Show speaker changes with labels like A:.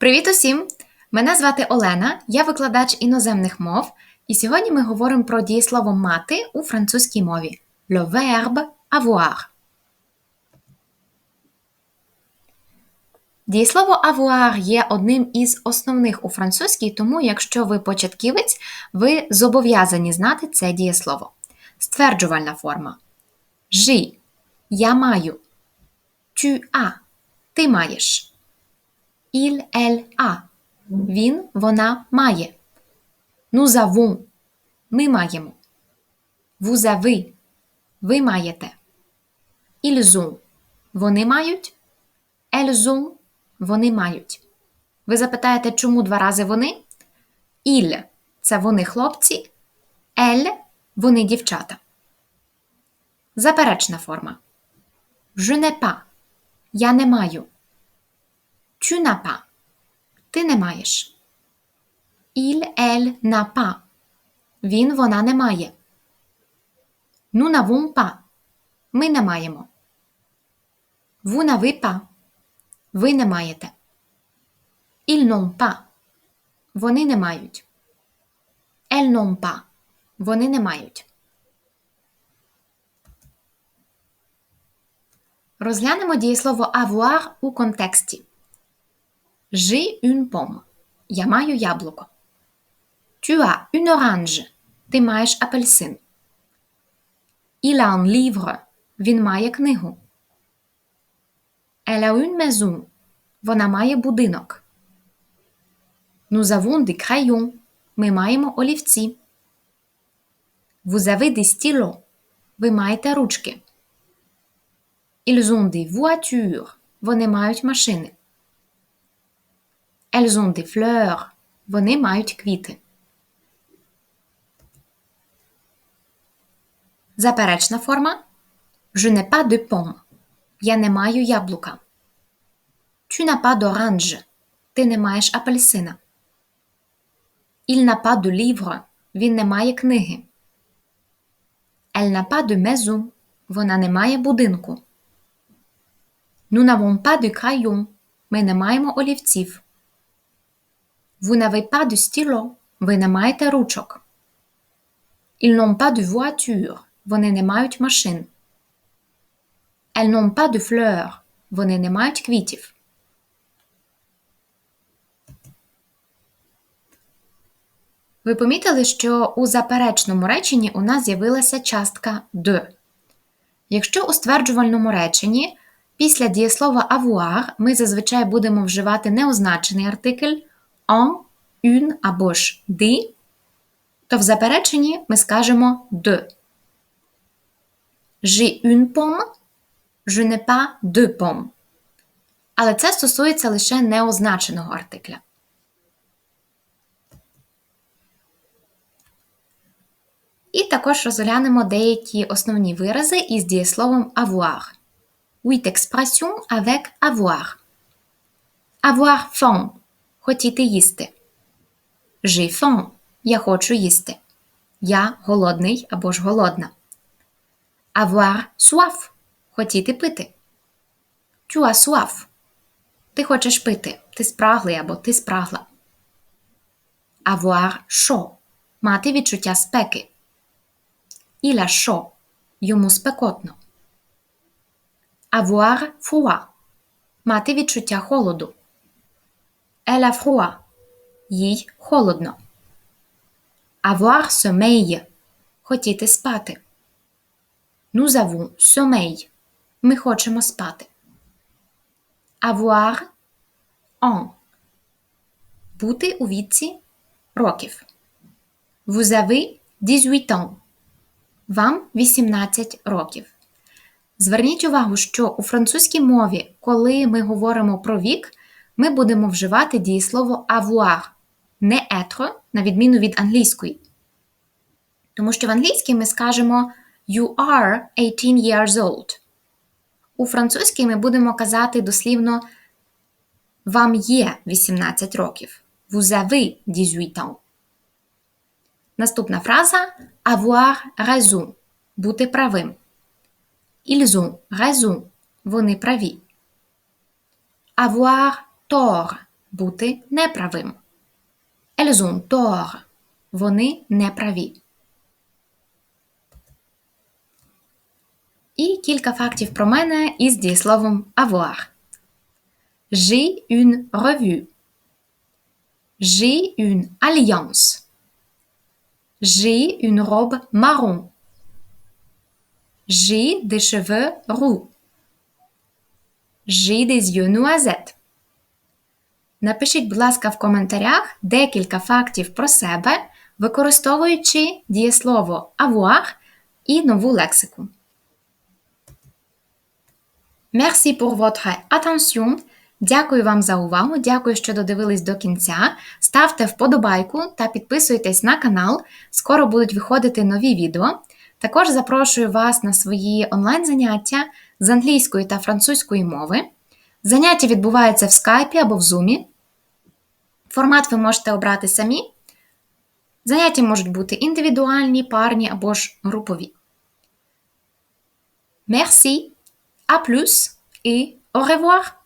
A: Привіт усім! Мене звати Олена, я викладач іноземних мов, і сьогодні ми говоримо про дієслово мати у французькій мові le verbe avoir. Дієслово avoir є одним із основних у французькій, тому якщо ви початківець, ви зобов'язані знати це дієслово. Стверджувальна форма. Жи. Я маю. Tu as. Ти маєш. Il, elle a. Він, вона має. Nous avons. Ми маємо. Avez. Ви маєте. Ont. Вони мають. Elles. Вони мають. Ви запитаєте, чому два рази вони? Il – це вони хлопці. Elle – вони дівчата. Заперечна форма. Je. Я не маю. Tu n'as pas. Ти не маєш. Il, elle n'a pas. Він, вона не має. Nous n'avons pas. Ми не маємо. Vous n'avez pas. Ви не маєте. Ils n'ont pas. Вони не мають. Elles n'ont pas. Вони не мають. Розглянемо дієслово avoir у контексті. J'ai une pomme. Я маю яблуко. Tu as une orange. Ти маєш апельсин. Il a un livre. Він має книгу. Elle a une maison. Вона має будинок. Nous avons des crayons. Ми маємо олівці. Vous avez des stylos. Ви маєте ручки. Ils ont des voitures. Вони мають машини. Elles ont des fleurs. Вони мають квіти. Заперечна форма. Je n'ai pas de pomme. Я не маю яблука. Tu n'as pas d'orange. Ти не маєш апельсина. Il n'a pas de livre. Він не має книги. Elle n'a pas de maison. Вона не має будинку. Nous n'avons pas de crayon. Ми не маємо олівців. Vous n'avez pas de stylo. Ви не маєте ручок. Ils n'ont pas de voiture. Вони не мають машин. Elles n'ont pas de fleurs. Вони не мають квітів. Ви помітили, що у заперечному реченні у нас з'явилася частка de. Якщо у стверджувальному реченні після дієслова avoir ми зазвичай будемо вживати неозначений артикль en, une або ж di, то в запереченні ми скажемо de. J'ai une pomme, je n'ai pas de pomme. Але це стосується лише неозначеного артикля. І також розглянемо деякі основні вирази із дієсловом avoir. Huit expressions avec avoir. Avoir faim – хотіти їсти. J'ai faim – я хочу їсти. Я голодний або ж голодна. Avoir soif – хотіти пити. Tu as soif – ти хочеш пити. Ти спраглий або ти спрагла. Avoir chaud – мати відчуття спеки. Il a chaud. Йому спекотно. Avoir froid. Мати відчуття холоду. Elle a. Їй холодно. Avoir sommeil. Хотіти спати. Nous avons sommeil. Ми хочемо спати. Avoir en. Бути у віці років. Vous avez 18 ans. Вам 18 років. Зверніть увагу, що у французькій мові, коли ми говоримо про вік, ми будемо вживати дієслово avoir, не être, на відміну від англійської. Тому що в англійській ми скажемо You are 18 years old. У французькій ми будемо казати дослівно Вам є 18 років. Vous avez 18 ans. Наступна фраза avoir raison – бути правим. Ils ont raison – вони праві. Avoir tort бути неправим. Ont tort. Вони неправі. І кілька фактів про мене із дієсловом avoir. J'ai une revue. J'ai une alliance. J'ai une robe marron. J'ai des cheveux roux. J'ai des yeux noisettes. Напишіть, будь ласка, в коментарях декілька фактів про себе, використовуючи дієслово avoir і нову лексику. Merci pour votre attention. Дякую вам за увагу. Дякую, що додивились до кінця. Ставте вподобайку та підписуйтесь на канал. Скоро будуть виходити нові відео. Також запрошую вас на свої онлайн-заняття з англійської та французької мови. Заняття відбуваються в скайпі або в зумі. Формат ви можете обрати самі. Заняття можуть бути індивідуальні, парні або ж групові. Merci, à plus et au revoir!